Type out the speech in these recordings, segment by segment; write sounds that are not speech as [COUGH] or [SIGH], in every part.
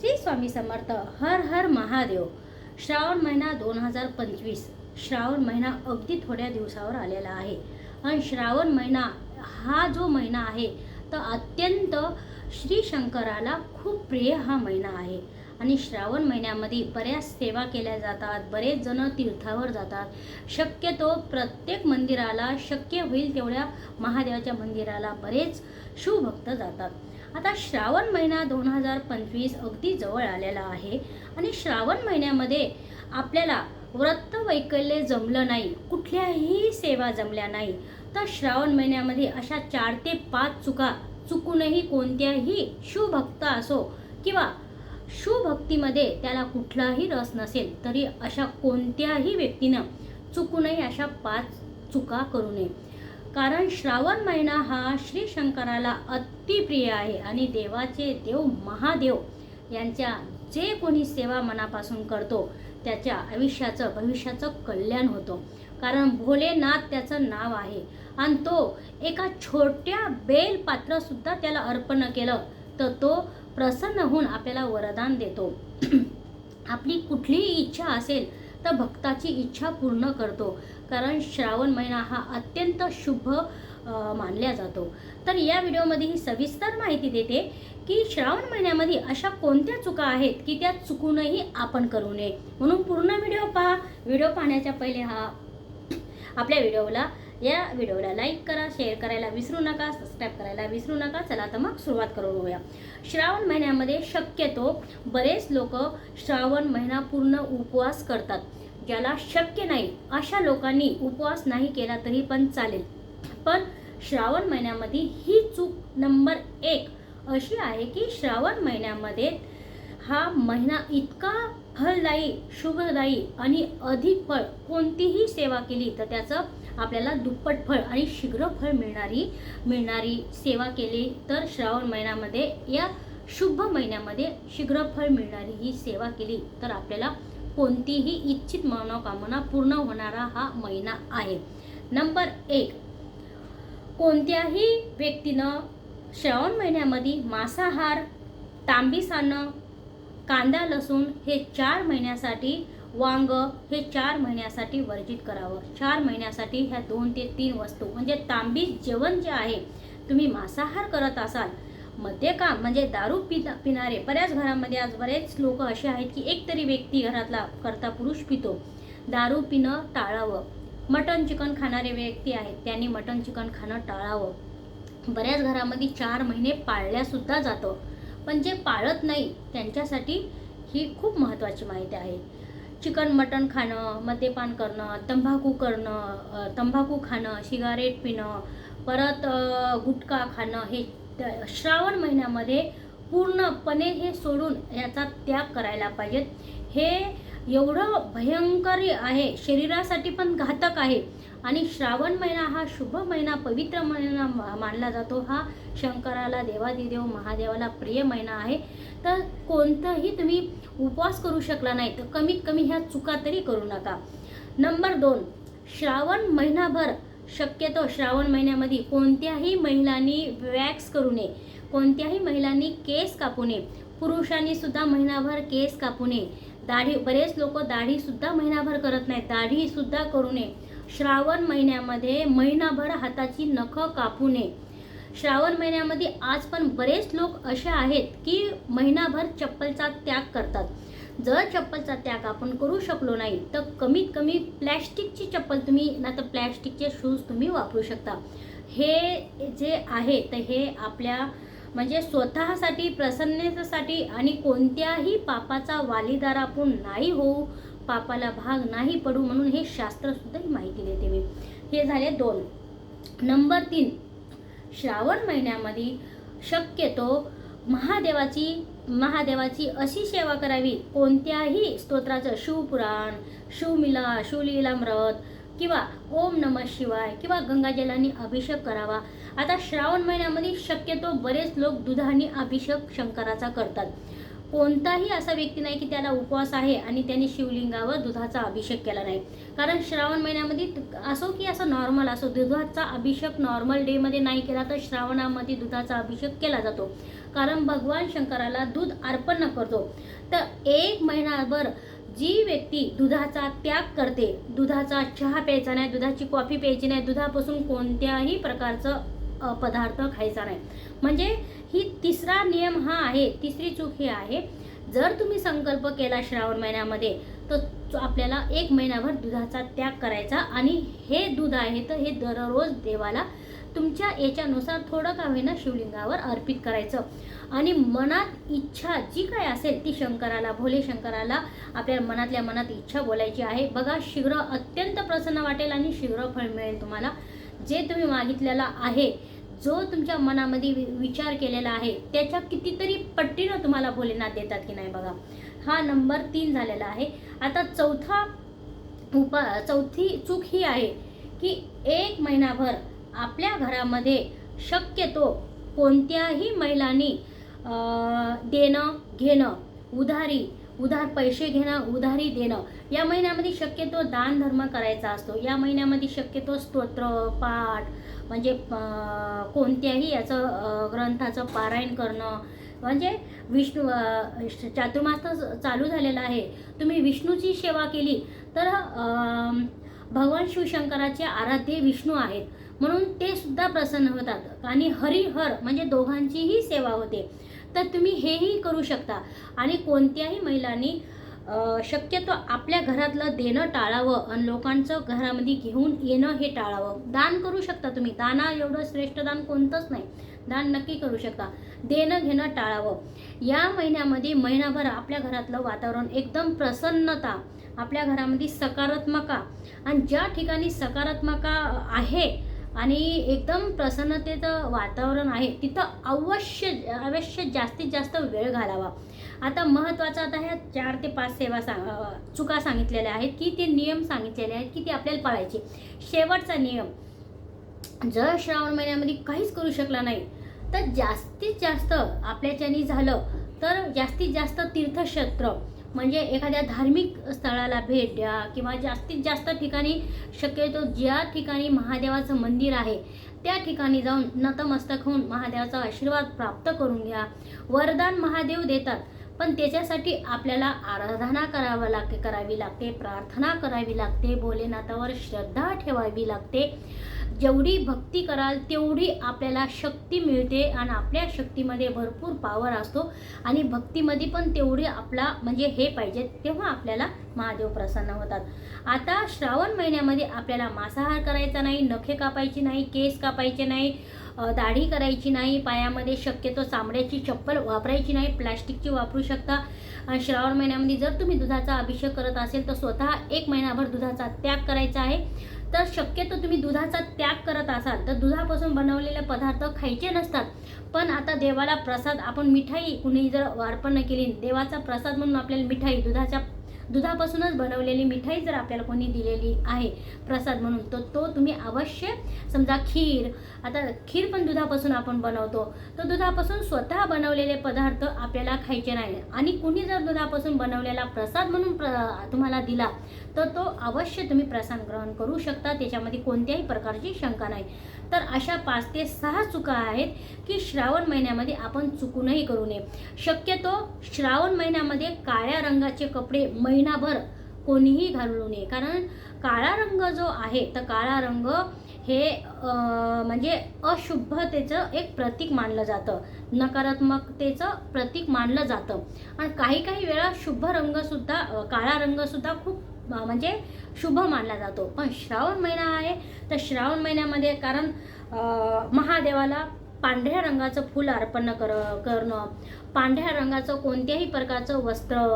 श्री स्वामी समर्थ हर हर महादेव. श्रावण महिना दोन हजार पंचवीस. श्रावण महिना अगदी थोड्या दिवसावर आलेला आहे. आणि श्रावण महिना हा जो महिना आहे तर अत्यंत श्री शंकराला खूप प्रिय हा महिना आहे. आणि श्रावण महिन्यामध्ये बऱ्याच सेवा केल्या जातात बरेच जण तीर्थावर जातात. शक्यतो प्रत्येक मंदिराला शक्य होईल तेवढ्या महादेवाच्या मंदिराला बरेच शिवभक्त जातात. आता श्रावण महिना दोन हजार पंचवीस अगदी जवळ आलेला आहे. आणि श्रावण महिन्यामध्ये आपल्याला व्रत वैकल्य जमलं नाही कुठल्याही सेवा जमल्या नाही. तर श्रावण महिन्यामध्ये अशा चार ते पाच चुका चुकूनही कोणत्याही शिवभक्त असो किंवा शिवभक्तीमध्ये त्याला कुठलाही रस नसेल तरी अशा कोणत्याही व्यक्तीनं चुकूनही अशा पाच चुका करू नये. कारण श्रावण महिना हा श्री शंकराला अतिप्रिय आहे आणि देवाचे देव महादेव यांच्या जे कोणी सेवा मनापासून करतो त्याच्या आयुष्याचं भविष्याचं कल्याण होतो. कारण भोलेनाथ त्याचं नाव आहे. आणि तो एका छोट्या बेल पात्रसुद्धा त्याला अर्पण केलं तर तो प्रसन्न होऊन आपल्याला वरदान देतो. [CLEARS THROAT] आपली कुठलीही इच्छा असेल तर भक्ताची इच्छा पूर्ण करतो. कारण श्रावण महिना हा अत्यंत शुभ मानल्या जातो. तर या व्हिडिओमध्ये ही सविस्तर माहिती देते की श्रावण महिन्यामध्ये अशा कोणत्या चुका आहेत की त्या चुकूनही आपण करू नये. म्हणून पूर्ण व्हिडिओ पहा. व्हिडिओ पाहण्याच्या पहिले हा आपल्या व्हिडिओला या व्हिडिओला लाईक करा शेअर करायला विसरू नका सबस्क्राईब करायला विसरू नका. चला तर मग सुरुवात करून घेऊया श्रावण महिन्यामध्ये शक्यतो बरेच लोक श्रावण महिना पूर्ण उपवास करतात. ज्याला शक्य नाही अशा लोकांनी उपवास नाही केला तरी पण चालेल. पण श्रावण महिन्यामध्ये ही चूक नंबर एक अशी आहे की श्रावण महिन्यामध्ये हा महिना इतका फलदायी शुभदायी आणि अधिक फळ कोणतीही सेवा केली तर त्याचं आपल्याला दुप्पट फळ आणि शीघ्र फळ मिळणारी मिळणारी सेवा केली तर श्रावण महिन्यामध्ये या शुभ महिन्यामध्ये शीघ्र फळ मिळणारी ही सेवा केली तर आपल्याला कोणतीही इच्छित मनोकामना पूर्ण होणारा हा महिना आहे. नंबर एक कोणत्याही व्यक्तीनं श्रावण महिन्यामध्ये मांसाहार तांबी साणं कांदा लसूण हे चार महिन्यासाठी वांग हे चार महिन्यासाठी वर्जित करावं. चार महिन्यासाठी ह्या दोन ते तीन वस्तू म्हणजे तांबी जेवण जे आहे तुम्ही मांसाहार करत असाल मद्यकाम म्हणजे दारू पिता पिणारे बऱ्याच घरामध्ये आज बरेच लोक असे आहेत की एक तरी व्यक्ती घरातला करता पुरुष पितो. दारू पिणं टाळावं. मटण चिकन खाणारे व्यक्ती आहेत त्यांनी मटण चिकन खाणं टाळावं. बऱ्याच घरामध्ये चार महिने पाळल्यासुद्धा जातं. पण जे पाळत नाही त्यांच्यासाठी ही खूप महत्त्वाची माहिती आहे. चिकन मटण खाणं मद्यपान करणं तंबाखू करणं तंबाखू खाणं सिगारेट पिणं परत गुटखा खाणं हे श्रावण महिन्यामध्ये पूर्णपणे हे सोडून याचा त्याग करायला पाहिजेत. हे एवढं भयंकर आहे. शरीरासाठी पण घातक आहे. आणि श्रावण महिना हा शुभ महिना पवित्र महिना मा- मानला जातो. हा शंकराला देवादिदेव महादेवाला प्रिय महिना आहे. तर कोणताही तुम्ही उपवास करू शकला नाही तर कमीत कमी ह्या चुका तरी करू नका. नंबर दोन श्रावण महिनाभर शक्यतो श्रावण महिन्यामध्ये कोणत्याही महिलांनी वॅक्स करू नये. कोणत्याही महिलांनी केस कापू नये. पुरुषांनी सुद्धा महिनाभर केस कापू नये. दाढी बरेच लोक दाढीसुद्धा महिनाभर करत नाहीत. दाढीसुद्धा करू नये. श्रावण महिन्यामध्ये महिनाभर हाताची नखं कापू नये. श्रावण महिन्यामध्ये आज पण बरेच लोक असे आहेत की महिनाभर चप्पलचा त्याग करतात. जर चप्पलचा त्याग आपण करू शकलो नाही तर कमीत कमी प्लॅस्टिकची चप्पल तुम्ही ना तर प्लॅस्टिकचे शूज तुम्ही वापरू शकता. हे जे आहे तर हे आपल्या म्हणजे स्वतःसाठी प्रसन्नतेसाठी आणि कोणत्याही पापाचा वालीदार आपण नाही होऊ पापाला भाग नाही पडू म्हणून हे शास्त्रसुद्धा ही माहिती देते मी. हे झाले दोन. नंबर तीन. श्रावण महिन्यामध्ये शक्यतो महादेवाची महादेवाची अशी सेवा करावी. कोणत्याही स्तोत्राचं शिवपुराण शिवमिला शिवलीलामृत किंवा ओम नम शिवाय किंवा गंगाजलाने अभिषेक करावा. आता श्रावण महिन्यामध्ये शक्यतो बरेच लोक दुधाने अभिषेक शंकराचा करतात. कोणताही असा व्यक्ती नाही की त्याला उपवास आहे आणि त्याने शिवलिंगावर दुधाचा अभिषेक केला नाही. कारण श्रावण महिन्यामध्ये असो की असं नॉर्मल असो दुधाचा अभिषेक नॉर्मल डेमध्ये नाही केला तर श्रावणामध्ये दुधाचा अभिषेक केला जातो. कारण भगवान शंकराला दूध अर्पण करतो. तर एक महिनाभर जी व्यक्ती दुधाचा त्याग करते दुधाचा चहा प्यायचा नाही दुधाची कॉफी प्यायची नाही दुधापासून कोणत्याही प्रकारचं पदार्थ खायचा नाही. म्हणजे ही तिसरा नियम हा आहे तिसरी चूक ही आहे. जर तुम्ही संकल्प केला श्रावण महिन्यामध्ये तर आपल्याला एक महिनाभर दुधाचा त्याग करायचा आणि हे दूध आहे तर हे दररोज देवाला तुमच्या याच्यानुसार थोडं का होईना शिवलिंगावर अर्पित करायचं. आणि मनात इच्छा जी काय असेल ती शंकराला भोले शंकराला आपल्या मनातल्या मनात इच्छा बोलायची आहे. बघा शीघ्र अत्यंत प्रसन्न वाटेल आणि शीघ्र फळ मिळेल तुम्हाला. जे तुम्ही मागितलेला आहे जो तुमच्या मनामध्ये वि- विचार केलेला आहे त्याच्या कितीतरी पट्टीनं तुम्हाला भोलेनाथ देतात की नाही बघा. हा नंबर तीन झालेला आहे. आता चौथा उपा चौथी चूक ही आहे की एक महिनाभर आपल्या घरामध्ये शक्यतो कोणत्याही महिलांनी देणं घेणं उधारी उधार पैसे घेणं उधारी देणं या महिन्यामध्ये शक्यतो दान धर्म करायचा असतो. या महिन्यामध्ये शक्यतो स्तोत्र पाठ म्हणजे कोणत्याही याचं ग्रंथाचं पारायण करणं म्हणजे विष्णू चातुर्मास चालू झालेला आहे. तुम्ही विष्णूची सेवा केली तर भगवान शिवशंकराचे आराध्य विष्णू आहेत. म्हणून ते सुद्धा प्रसन्न होतात. आणि हरिहर म्हणजे दोघांचीही सेवा होते. तर तुम्ही हेही करू शकता. आणि कोणत्याही महिलांनी शक्यतो आपल्या घरातलं देणं टाळावं आणि लोकांचं घरामध्ये घेऊन येणं हे टाळावं. दान करू शकता तुम्ही. दाना एवढं श्रेष्ठ दान कोणतंच नाही. दान नक्की करू शकता. देणं घेणं टाळावं. या महिन्यामध्ये महिनाभर आपल्या घरातलं वातावरण एकदम प्रसन्नता आपल्या घरामध्ये सकारात्मका. आणि ज्या ठिकाणी सकारात्मका आहे आणि एकदम प्रसन्नतेचं वातावरण आहे. तिथं अवश्य अवश्य जास्तीत जास्त वेळ घालावा. आता महत्त्वाचं आता ह्या चार ते पाच सेवा सा चुका सांगितलेल्या आहेत की ते नियम सांगितलेले आहेत की ते आपल्याला पाळायचे. शेवटचा नियम जर श्रावण महिन्यामध्ये काहीच करू शकला नाही तर जास्तीत जास्त आपल्याच्यानी झालं तर जास्तीत जास्त तीर्थक्षेत्र म्हणजे एखाद्या धार्मिक स्थळाला भेट द्या किंवा जास्तीत जास्त ठिकाणी शक्यतो ज्या ठिकाणी महादेवाचं मंदिर आहे त्या ठिकाणी जाऊन नतमस्तक होऊन महादेवाचा आशीर्वाद प्राप्त करून घ्या. वरदान महादेव देतात पण त्याच्यासाठी आपल्याला आराधना करावं लागते करावी लागते प्रार्थना करावी लागते भोलेनाथावर श्रद्धा ठेवावी लागते. जेवढी भक्ती कराल तेवढी आपल्याला शक्ती मिळते आणि आपल्या शक्तीमध्ये भरपूर पावर असतो. आणि भक्तीमध्ये पण तेवढी आपला म्हणजे हे पाहिजे तेव्हा आपल्याला महादेव प्रसन्न होतात. आता श्रावण महिन्यामध्ये आपल्याला मांसाहार करायचा नाही नखे कापायची नाही केस कापायचे नाही दाढी करायची नाही पायामध्ये शक्यतो चामड्याची चप्पल वापरायची नाही प्लॅस्टिकची वापरू शकता. श्रावण महिन्यामध्ये जर तुम्ही दुधाचा अभिषेक करत असेल तर स्वतः एक महिनाभर दुधाचा त्याग करायचा आहे. तर शक्यतो तुम्ही दुधाचा त्याग करत असाल तर दुधापासून बनवलेले पदार्थ खायचे नसतात. पण आता देवाला प्रसाद आपण मिठाई कुणी जर अर्पण केली देवाचा प्रसाद म्हणून आपल्याला मिठाई दुधाच्या दुधापासूनच बनवलेली मिठाई जर आपल्याला कोणी दिलेली आहे प्रसाद म्हणून तर तो तुम्ही अवश्य समजा खीर आता खीर पण दुधापासून आपण बनवतो तर दुधापासून स्वतः बनवलेले पदार्थ आपल्याला खायचे नाही. आणि कुणी जर दुधापासून बनवलेला प्रसाद म्हणून प्र तुम्हाला दिला तर तो अवश्य तुम्ही प्रसाद ग्रहण करू शकता त्याच्यामध्ये कोणत्याही प्रकारची शंका नाही. तर अशा पाच ते सहा चुका आहेत की श्रावण महिन्यामध्ये आपण चुकूनही करू नये. शक्यतो श्रावण महिन्यामध्ये काळ्या रंगाचे कपडे महिनाभर कोणीही घालू नये. कारण काळा रंग जो आहे तर काळा रंग हे म्हणजे अशुभतेचं एक प्रतीक मानलं जातं. नकारात्मकतेचं प्रतीक मानलं जातं. आणि काही काही वेळा शुभ रंगसुद्धा काळा रंगसुद्धा खूप म्हणजे शुभ मानला जातो. पण श्रावण महिना आहे तर श्रावण महिन्यामध्ये कारण महादेवाला पांढऱ्या रंगाचं फूल अर्पण कर करणं पांढऱ्या रंगाचं कोणत्याही प्रकारचं वस्त्र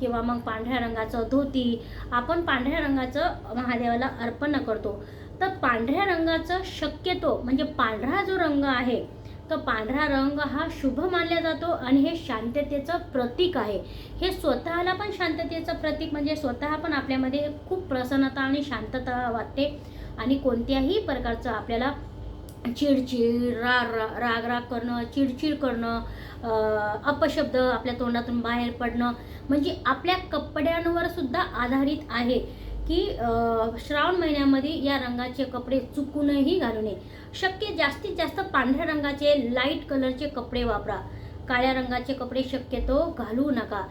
किंवा मग पांढऱ्या रंगाचं धोती आपण पांढऱ्या रंगाचं महादेवाला अर्पण करतो. तर पांढऱ्या रंगाचं शक्यतो म्हणजे पांढरा जो रंग आहे तर पांढरा रंग हा शुभ मानला जातो आणि हे शांततेचं प्रतीक आहे. हे स्वतःला पण शांततेचं प्रतीक म्हणजे स्वतः पण आपल्यामध्ये खूप प्रसन्नता आणि शांतता वाटते आणि कोणत्याही प्रकारचं आपल्याला चिडचिड राग रा- राग राग करणं चिडचिड करणं अपशब्द आपल्या तोंडातून बाहेर पडणं म्हणजे आपल्या कपड्यांवर सुद्धा आधारित आहे. की श्रावण महिन्यामध्ये या रंगाचे कपडे चुकूनही घालू नये. शक्य जास्तीत जास्त पांढऱ्या रंगाचे लाइट कलरचे कपडे वापरा. काळ्या रंगाचे कपडे शक्यतो घालू नका.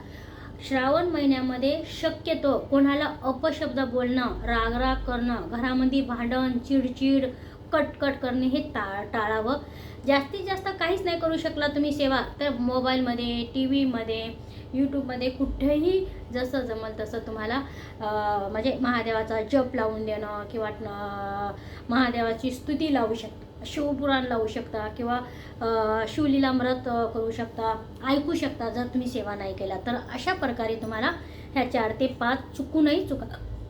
श्रावण महिन्यामध्ये शक्यतो कोणाला अपशब्द बोलणं रागराग करणं घरामध्ये भांडण चिडचिड कट कट करणे हे टा टाळावं. जास्तीत जास्त काहीच नाही करू शकला तुम्ही सेवा. तर मोबाईलमध्ये टी व्हीमध्ये यूट्यूबमध्ये कुठेही जसं जमल तसं तुम्हाला म्हणजे महादेवाचा जप लावून देणं किंवा महादेवाची स्तुती लावू शकता शिवपुराण लावू शकता किंवा शिवलीला शिवलीलामृत करू शकता ऐकू शकता जर तुम्ही सेवा नाही केला. तर अशा प्रकारे तुम्हाला ह्या चार ते पाच चुकूनही चुका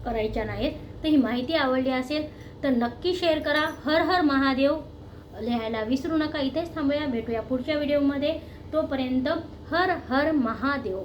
करायच्या नाहीत. तर ही माहिती आवडली असेल तर नक्की शेअर करा. हर हर महादेव. लिहायला विसरू नका. इथेच थांबूया. भेटूया पुढच्या व्हिडिओमध्ये तोपर्यंत हर हर महादेव.